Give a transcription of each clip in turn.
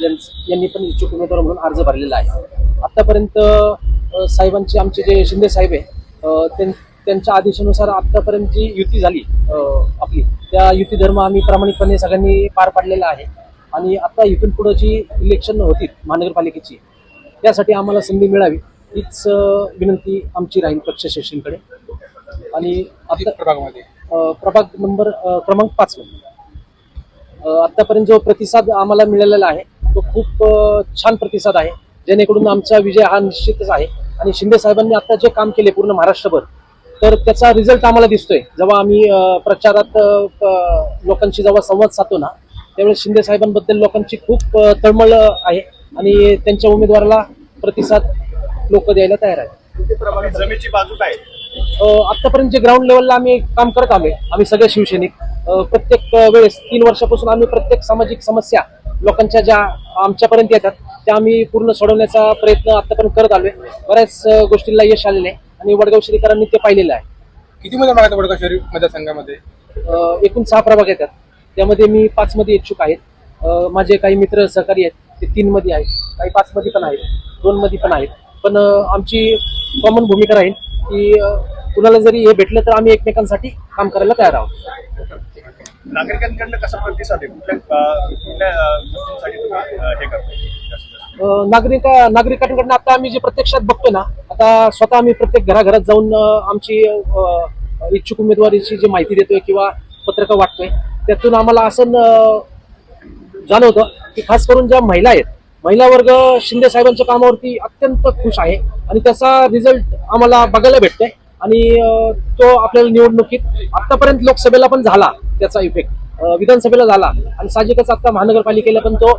यांनी पण इच्छुक उमेदवार म्हणून अर्ज भरलेला आहे. आतापर्यंत साहेबांचे आमचे जे शिंदे साहेब आहे त्यांच्या आदेशानुसार आतापर्यंत जी युती झाली आपली त्या युती धर्म आम्ही प्रामाणिकपणे सगळ्यांनी पार पाडलेला आहे. आणि आता इथून पुढे जी इलेक्शन होती महानगरपालिकेची त्यासाठी आम्हाला संधी मिळावी हीच विनंती आमची राहील पक्ष शिवसेनेकडे आणि आता प्रभागामध्ये? प्रभाग नंबर क्रमांक पाच मध्ये. आतापर्यंत जो प्रतिसाद आम्हाला मिळालेला आहे तो खूप छान प्रतिसाद आहे. जेणेकरून आमचा विजय हा निश्चितच आहे. आणि शिंदे साहेबांनी आता जे काम केले पूर्ण महाराष्ट्रभर तर त्याचा रिझल्ट आम्हाला दिसतोय. जेव्हा आम्ही प्रचारात लोकांशी जेव्हा संवाद साधतो ना त्यावेळेस शिंदे साहेबांबद्दल लोकांची खूप तळमळ आहे. आणि त्यांच्या उमेदवाराला प्रतिसाद लोक द्यायला तयार आहेत. जमेची बाजू काय आतापर्यंत जे ग्राउंड लेवलला आम्ही काम करत आलोय आम्ही सगळे शिवसैनिक. प्रत्येक वेळेस तीन वर्षापासून आम्ही प्रत्येक सामाजिक समस्या लोकांच्या ज्या आमच्यापर्यंत येतात त्या आम्ही पूर्ण सोडवण्याचा प्रयत्न आतापर्यंत करत आलोय. बऱ्याच गोष्टींना यश आलेले आहे आणि वडगाव श्रीकरांनी ते पाहिलेलं आहे. किती मध्ये मागतात वडगाव शहरी मतदारसंघामध्ये? एकूण सहा प्रभाग येतात. त्यामध्ये मी पाच मध्ये इच्छुक आहेत माझे काही मित्र सहकारी आहेत ते तीन मध्ये आहेत. काही पाच मध्ये पण आहेत दोन मध्ये पण आहेत. पण आमची कॉमन भूमिका राहील की कुणाला जरी हे भेटलं तर आम्ही एकमेकांसाठी काम करायला तयार आहोत. नागरिकांकडनं कसा प्रतिसाद आहे कुठल्या अं, कुठल्या अं, गोष्टींसाठी तुम्ही अं, हे करताय? जास्तीत जास्त? अ, नागरिक नागरिकांकडनं आता आम्ही जे प्रत्यक्षात बघतोय ना आता स्वतः आम्ही प्रत्येक घराघरात जाऊन आमची इच्छुक उमेदवारीची जी माहिती देतोय किंवा पत्रकं वाटतोय त्यातून आम्हाला असं जाणवतं की खास करून ज्या महिला आहेत महिला वर्ग शिंदे साहेबांच्या कामावरती अत्यंत खुश आहे आणि त्याचा रिझल्ट आम्हाला बघायला भेटतोय. आणि तो आपल्याला निवडणुकीत आतापर्यंत लोकसभेला पण झाला त्याचा इफेक्ट विधानसभेला झाला आणि साहजिकच आता महानगरपालिकेला पण तो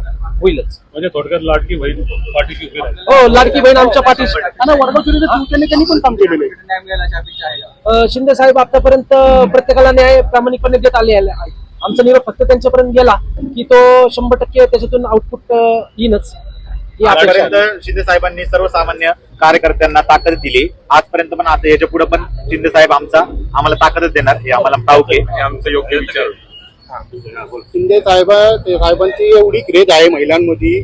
होईलच. म्हणजे थोडक्यात लाडकी बहीण पाठीची उभी राहील. हो लाडकी बहीण आमच्या पाठीशी शिवसेनेत्यांनी पण काम केलेलं अ, शिंदे साहेब आतापर्यंत प्रत्येकाला न्याय प्रामाणिकपणे देत आले आहे आमचा निरोप फक्त त्यांच्यापर्यंत गेला की तो शंभर टक्के त्याच्यातून आउटपुट येईनच. आजपर्यंत शिंदे साहेबांनी सर्वसामान्य कार्यकर्त्यांना ताकद दिली. आजपर्यंत पण आता याच्यापुढे पण शिंदे साहेब आमचा आम्हाला ताकदच देणार. हे आम्हाला ठाऊक आहे आमचं योग्य विचार. शिंदे साहेब साहेबांची एवढी क्रेज आहे महिलांमध्ये.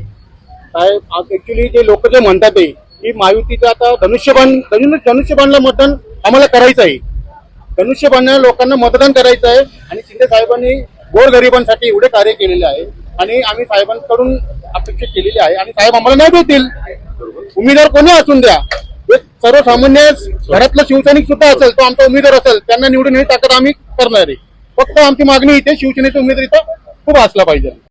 काय ऍक्च्युली जे लोक जे म्हणतात आहे की महायुतीचं आता धनुष्यबाण धनु- धनुष्यबाणला मतदान आम्हाला करायचं आहे. धनुष्यबाणला लोकांना मतदान करायचं आहे. आणि शिंदे साहेबांनी गोरगरिबांसाठी एवढे कार्य केलेले आहे. आणि आम्ही साहेबांकडून अपेक्षा केलेली आहे आणि साहेब आम्हाला नाही देतील उमेदवार कोणी असून द्या. एक सर्वसामान्य घरातला शिवसैनिक सुद्धा असेल तो आमचा उमेदवार असेल त्यांना निवडून ही ताकद आम्ही करणार आहे. फक्त आमची मागणी इथे शिवसेनेचा उमेदवार इथं खूप असला पाहिजे.